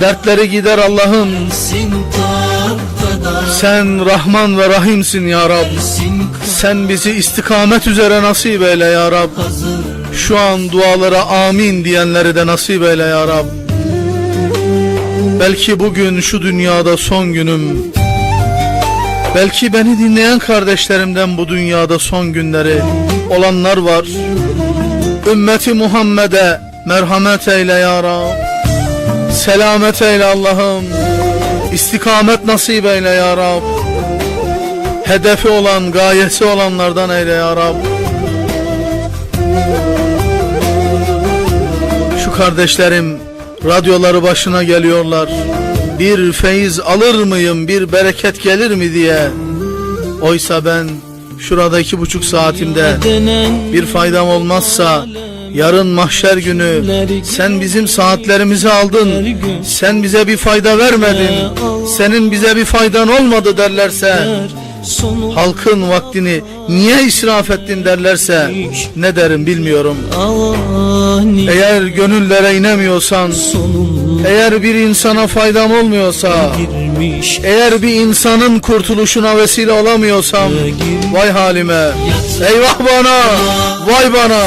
Dertleri gider Allah'ım. Sen Rahman ve Rahimsin ya Rab. Sen bizi istikamet üzere nasip eyle ya Rab. Şu an dualara amin diyenleri de nasip eyle ya Rab. Belki bugün şu dünyada son günüm. Belki beni dinleyen kardeşlerimden bu dünyada son günleri olanlar var. Ümmeti Muhammed'e merhamet eyle ya Rab. Selamet eyle Allah'ım. İstikamet nasip eyle ya Rab. Hedefi olan, gayesi olanlardan eyle ya Rab. Şu kardeşlerim radyoları başına geliyorlar. Bir feyiz alır mıyım, bir bereket gelir mi diye. Oysa ben şurada iki buçuk saatimde bir faydam olmazsa yarın mahşer günü sen bizim saatlerimizi aldın. Sen bize bir fayda vermedin. Senin bize bir faydan olmadı derlerse halkın vaktini niye israf ettin derlerse ne derim bilmiyorum. Eğer gönüllere inemiyorsan, eğer bir insana faydam olmuyorsa, girmiş eğer bir insanın kurtuluşuna vesile olamıyorsam, vay halime, eyvah bana, vay bana,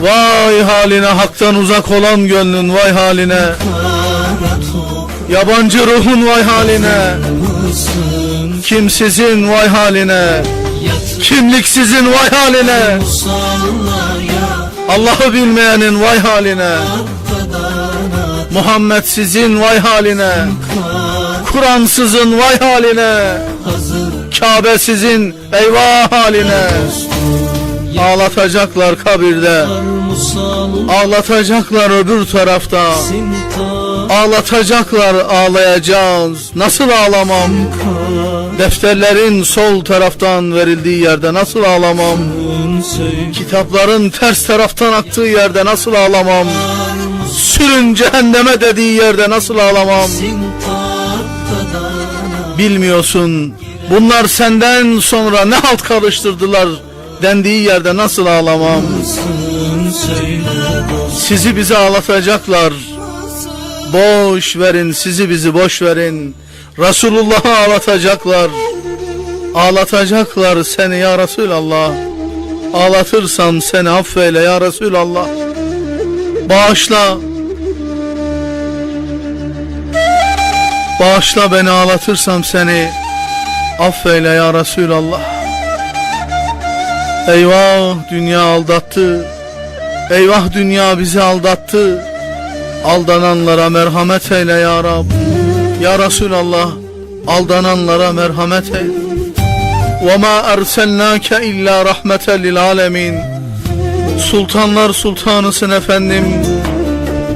vay haline haktan uzak olan gönlün vay haline, yabancı ruhun vay haline, kimsizin vay haline, kimliksizin vay haline, Allah'ı bilmeyenin vay haline, kadar Muhammed sizin vay haline, Kur'ansızın vay haline, Kabe sizin eyvah haline. Ağlatacaklar kabirde, ağlatacaklar öbür tarafta. ta Ağlatacaklar ağlayacağız, nasıl ağlamam? Defterlerin sol taraftan verildiği yerde nasıl ağlamam? Kitapların ters taraftan aktığı yerde nasıl ağlamam? Sürün cehenneme dediği yerde nasıl ağlamam? Bilmiyorsun bunlar senden sonra ne halt karıştırdılar dendiği yerde nasıl ağlamam? Sizi bize ağlatacaklar. Boş verin sizi bizi boş verin. Resulullah'ı ağlatacaklar. Ağlatacaklar seni ya Resulallah. Ağlatırsam seni affeyle ya Resulallah. Bağışla. Bağışla beni ağlatırsam seni. Affeyle ya Resulallah. Eyvah dünya aldattı. Eyvah dünya bizi aldattı. Aldananlara merhamet eyle ya Rab. Ya Resulallah aldananlara merhamet eyle. وَمَا أَرْسَلْنَاكَ اِلَّا رَحْمَةً لِلْعَالَمِينَ Sultanlar sultanısın efendim.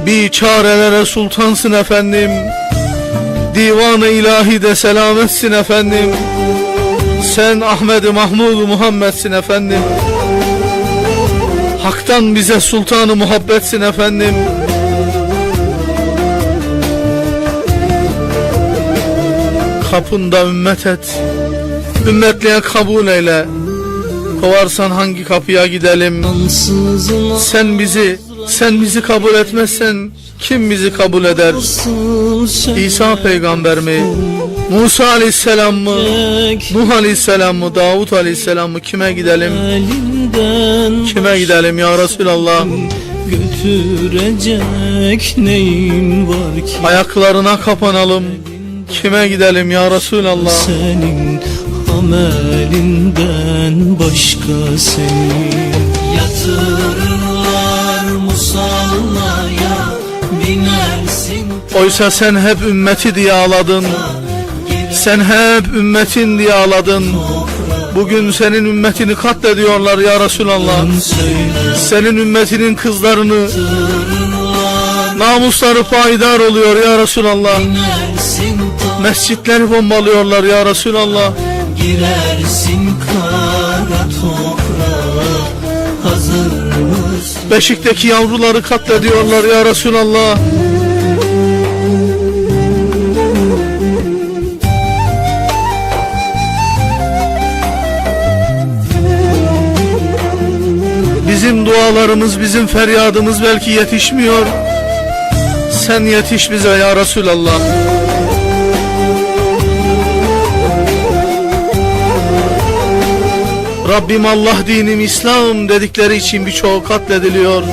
Bir çarelere sultansın efendim. Divan-ı ilahi de selametsin efendim. Sen Ahmet-i Mahmud Muhammed'sin efendim. Hak'tan bize sultanı muhabbetsin efendim. Kapında ümmet et. Ümmetliğe kabul eyle. Kovarsan hangi kapıya gidelim? Sen bizi, sen bizi kabul etmezsen kim bizi kabul eder? İsa peygamber mi? Musa aleyhisselam mı? Nuh aleyhisselam mı? Davut aleyhisselam mı? Kime gidelim? Kime gidelim ya Resulallah? götürecek neyin var ki Ayaklarına kapanalım. Kime gidelim ya Resulallah? senin amelinden başka senin Yatırırlar musallaya binersin Oysa sen hep ümmeti diye ağladın. Sen hep ümmetin diye ağladın. Bugün senin ümmetini katlediyorlar ya Resulallah. Senin ümmetinin kızlarını namusları payidar oluyor ya Resulallah. Mescitleri bombalıyorlar ya Resulallah. Girersin kara toprağa hazır mısın? Beşikteki yavruları katlediyorlar ya Resulallah. Bizim dualarımız, bizim feryadımız belki yetişmiyor. Sen yetiş bize ya Resulallah. Rabbim Allah dinim İslam dedikleri için birçoğu katlediliyor.